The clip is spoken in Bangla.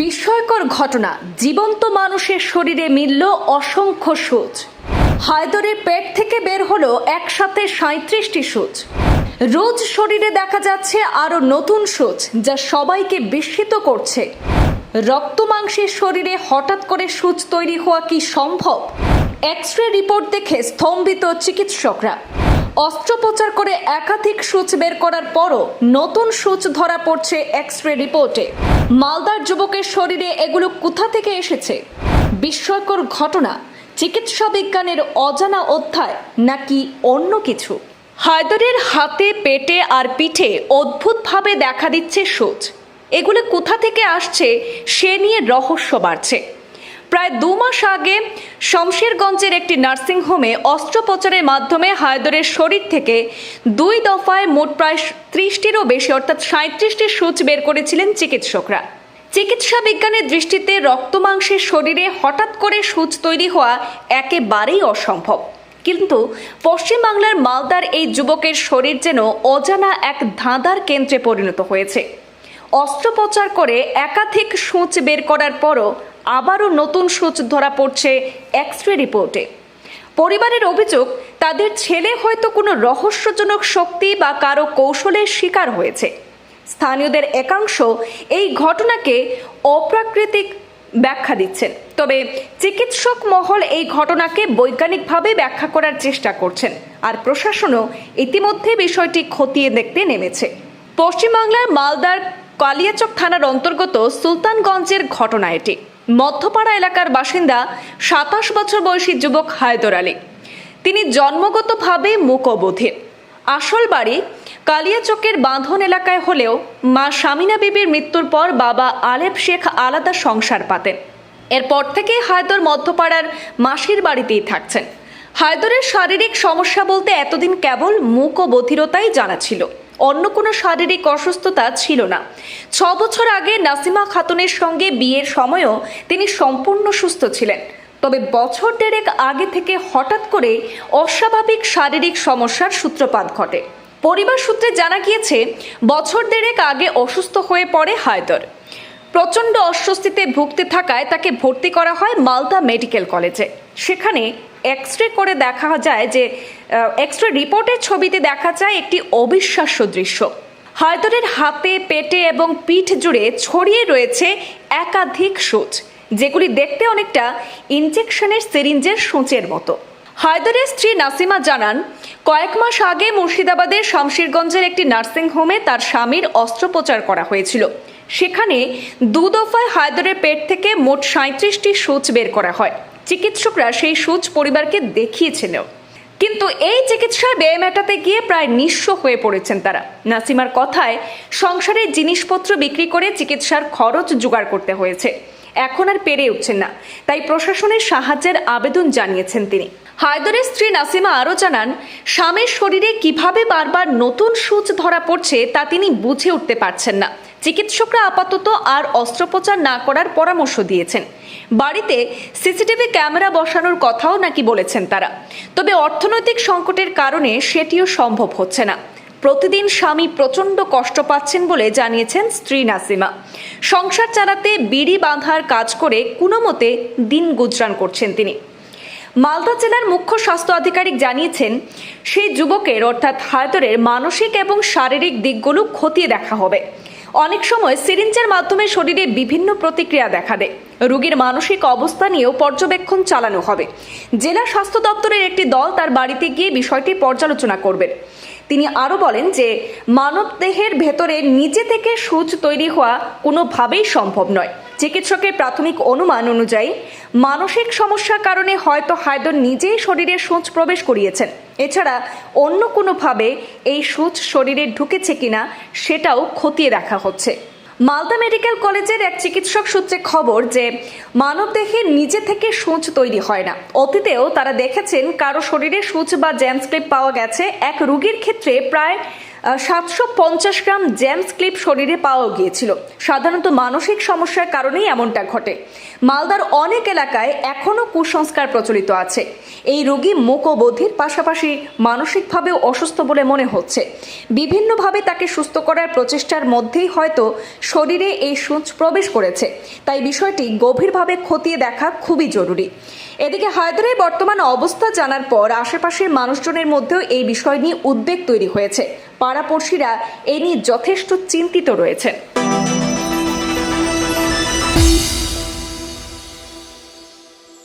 বিস্ময়কর ঘটনা জীবন্ত মানুষের শরীরে মিলল অসংখ্য সূচ। হায়দরের পেট থেকে বের হলো একসাথে সাঁত্রিশটি সূচ। রোজ শরীরে দেখা যাচ্ছে আরও নতুন সূচ যা সবাইকে বিস্মিত করছে। রক্ত মাংসের শরীরে হঠাৎ করে সূচ তৈরি হওয়া কি সম্ভব? এক্স রে রিপোর্ট দেখে স্তম্ভিত চিকিৎসকরা। অস্ত্রোপচার করে একাধিক সূচ বের করার পরও নতুন সূচ ধরা পড়ছে এক্স রে রিপোর্টে। মালদার যুবকের শরীরে এগুলো কোথা থেকে এসেছে? বিস্ময়কর ঘটনা, চিকিৎসা বিজ্ঞানের অজানা অধ্যায় নাকি অন্য কিছু? হায়দরের হাতে, পেটে আর পিঠে অদ্ভুতভাবে দেখা দিচ্ছে সোজ এগুলো কোথা থেকে আসছে সে নিয়ে রহস্য বাড়ছে। প্রায় দু মাস আগে শমশেরগঞ্জের একটি নার্সিংহোমে অস্ত্রোপচারের মাধ্যমে হায়দরের শরীর থেকে দুই দফায় মোট প্রায় ত্রিশটিরও বেশি, অর্থাৎ সাঁত্রিশটি সূচ বের করেছিলেন চিকিৎসকরা। চিকিৎসা বিজ্ঞানের দৃষ্টিতে রক্তমাংসের শরীরে হঠাৎ করে সূচ তৈরি হওয়া একেবারেই অসম্ভব। কিন্তু পশ্চিমবাংলার মালদার এই যুবকের শরীর যেন অজানা এক ধাঁধার কেন্দ্রে পরিণত হয়েছে। অস্ত্রোপচার করে একাধিক সূচ বের করার পরও আবারও নতুন সূচ ধরা পড়ছে এক্স রে রিপোর্টে পরিবারের অভিযোগ, তাদের ছেলে হয়তো কোনো রহস্যজনক শক্তি বা কারও কৌশলের শিকার হয়েছে। স্থানীয়দের একাংশ এই ঘটনাকে অপ্রাকৃতিক ব্যাখ্যা দিচ্ছেন। তবে চিকিৎসক মহল এই ঘটনাকে বৈজ্ঞানিকভাবে ব্যাখ্যা করার চেষ্টা করছেন আর প্রশাসনও ইতিমধ্যে বিষয়টি খতিয়ে দেখতে নেমেছে। পশ্চিমবাংলার মালদার কালিয়াচক থানার অন্তর্গত সুলতানগঞ্জের ঘটনা এটি। মধ্যপাড়া এলাকার বাসিন্দা সাতাশ বছর বয়সী যুবক হায়দর আলী। তিনি জন্মগতভাবে মূকবধির আসল বাড়ি কালিয়াচকের বাঁধন এলাকায় হলেও মা শামিনা বিবির মৃত্যুর পর বাবা আলেপ শেখ আলাদা সংসার পাতেন। এরপর থেকে হায়দর মধ্যপাড়ার মাসির বাড়িতেই থাকছেন। হায়দরের শারীরিক সমস্যা বলতে এতদিন কেবল মুখ ও বধিরতাই জানা ছিল। অন্য কোনো শারীরিক অসুস্থতা ছিল না। ছ বছর আগে নাসিমা খাতুনের সঙ্গে বিয়ের সময়ও তিনি সম্পূর্ণ সুস্থ ছিলেন। তবে বছর দেড়েক আগে থেকে হঠাৎ করে অস্বাভাবিক শারীরিক সমস্যার সূত্রপাত ঘটে। পরিবার সূত্রে জানা গিয়েছে, বছর দেড়েক আগে অসুস্থ হয়ে পড়ে হায়দর। প্রচণ্ড অস্বস্তিতে ভুগতে থাকায় তাকে ভর্তি করা হয় মালদা মেডিকেল কলেজে। সেখানে এক্স রে করে দেখা যায় যে এক্স রে রিপোর্টের ছবিতে দেখা যায় একটি অবিশ্বাস্য দৃশ্য। হায়দরের হাতে, পেটে এবং পিঠ জুড়ে ছড়িয়ে রয়েছে একাধিক সূচ, যেগুলি দেখতে অনেকটা ইনজেকশনের সিরিঞ্জের সূচের মতো। হায়দরের স্ত্রী নাসিমা জানান, কয়েক মাস আগে মুর্শিদাবাদের শামশিরগঞ্জের একটি নার্সিং হোমে তার স্বামীর অস্ত্রোপচার করা হয়েছিল। সেখানে দু দফায় হায়দরের পেট থেকে মোট সাঁত্রিশটি সূচ বের করা হয়। চিকিৎসকরা সেই সুচ পরিবারকে দেখিয়েছিল কিন্তু এই চিকিৎসায় ব্যয় মেটাতে গিয়ে প্রায় নিঃস্ব হয়ে পড়েছেন তারা। নাসিমার কথায়, সংসারে জিনিসপত্র বিক্রি করে চিকিৎসার খরচ জোগাড় করতে হয়েছে। এখন আর পেরে উঠছেন না। তাই প্রশাসনের সাহায্যের আবেদন জানিয়েছেন তিনি। হায়দরের স্ত্রী নাসিমা আরও জানান, স্বামীর শরীরে কীভাবে বারবার নতুন সূচ ধরা পড়ছে তা তিনি বুঝে উঠতে পারছেন না। চিকিৎসকরা আপাতত আর অস্ত্রোপচার না করার পরামর্শ দিয়েছেন। বাড়িতে সিসিটিভি ক্যামেরা বসানোর কথাও নাকি বলেছেন তারা। তবে অর্থনৈতিক সংকটের কারণে সেটিও সম্ভব হচ্ছে না। প্রতিদিন স্বামী প্রচণ্ড কষ্ট পাচ্ছেন বলে জানিয়েছেন স্ত্রী নাসিমা। সংসার চালাতে বিড়ি বাঁধার কাজ করে কোনো মতে দিন গুজরান করছেন তিনি। মালদা জেলার মুখ্য স্বাস্থ্য আধিকারিক জানিয়েছেন, সেই যুবকের অর্থাৎ হায়দরের মানসিক এবং শারীরিক দিকগুলো খতিয়ে দেখা হবে। অনেক সময় সিরিঞ্জের মাধ্যমে শরীরে বিভিন্ন প্রতিক্রিয়া দেখা দেয়। রোগীর মানসিক অবস্থা নিয়েও পর্যবেক্ষণ চালানো হবে। জেলা স্বাস্থ্য দপ্তরের একটি দল তার বাড়িতে গিয়ে বিষয়টি পর্যালোচনা করবেন। তিনি আরও বলেন যে, মানবদেহের ভেতরে নিজে থেকে সূচ তৈরি হওয়া কোনোভাবেই সম্ভব নয়। চিকিৎসকের প্রাথমিক অনুমান অনুযায়ী, মানসিক সমস্যার কারণে হয়তো হায়দর নিজেই শরীরে সূচ প্রবেশ করিয়েছেন। এছাড়া অন্য কোনোভাবে এই সূচ শরীরে ঢুকেছে কিনা সেটাও খতিয়ে দেখা হচ্ছে। মালদা মেডিকেল কলেজের এক চিকিৎসক সূত্রে খবর যে মানব মানবদেহে নিজে থেকে সূচ তৈরি হয় না। অতীতেও তারা দেখেছেন কারও শরীরে সূচ বা জ্যামস্ক্রিপ পাওয়া গেছে। এক রুগীর ক্ষেত্রে প্রায় সাতশো পঞ্চাশ গ্রাম জ্যামস ক্লিপ শরীরে পাওয়া গিয়েছিল। সাধারণত মানসিক সমস্যার কারণেই এমনটা ঘটে। মালদার অনেক এলাকায় এখনও কুসংস্কার প্রচলিত আছে। এই রোগী মুক ও বধির পাশাপাশি মানসিকভাবেও অসুস্থ বলে মনে হচ্ছে। বিভিন্নভাবে তাকে সুস্থ করার প্রচেষ্টার মধ্যেই হয়তো শরীরে এই সূচ প্রবেশ করেছে। তাই বিষয়টি গভীরভাবে খতিয়ে দেখা খুবই জরুরি। এদিকে হায়দরের বর্তমান অবস্থা জানার পর আশেপাশের মানুষজনের মধ্যেও এই বিষয় নিয়ে উদ্বেগ তৈরি হয়েছে। পাড়াপড়শিরা এ নিয়ে যথেষ্ট চিন্তিত রয়েছে